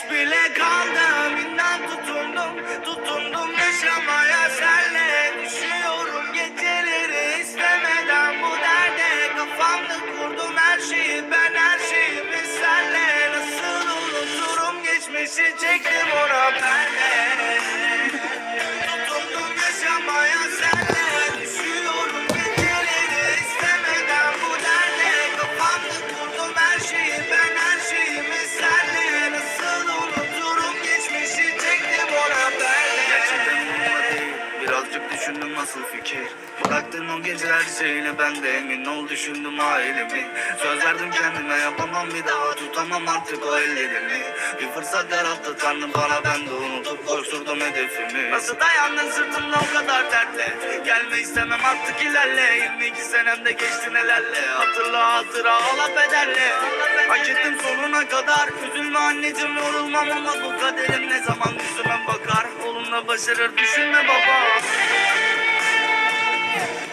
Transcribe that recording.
Geç bile kaldım inan tutundum Tutundum yaşamaya. Senle Düşüyorum geceleri istemeden bu derde. Kafamda kurdum her şeyi ben her şeyimi. Senle Nasıl unuturum geçmişi çektim ona. Perde düşündüm nasıl fikir? Bıraktın o gece her şeyle ben de emin ol düşündüm ailemi. Söz verdim kendime yapamam bir daha tutamam artık o ellerimi. Bir fırsat yarattı tanrım bana ben de unutup koşturdum hedefimi. Nasıl dayandın sırtımda o kadar dertle? Gelme istemem artık ilerle. 22 senemde geçti nelerle Hatırla hatıra ağla bedelle. Hak ettim sonuna kadar. Üzülme anneciğim yorulmam ama bu kaderim ne zaman yüzüme bakar? Olumla başarır düşünme baba Yeah.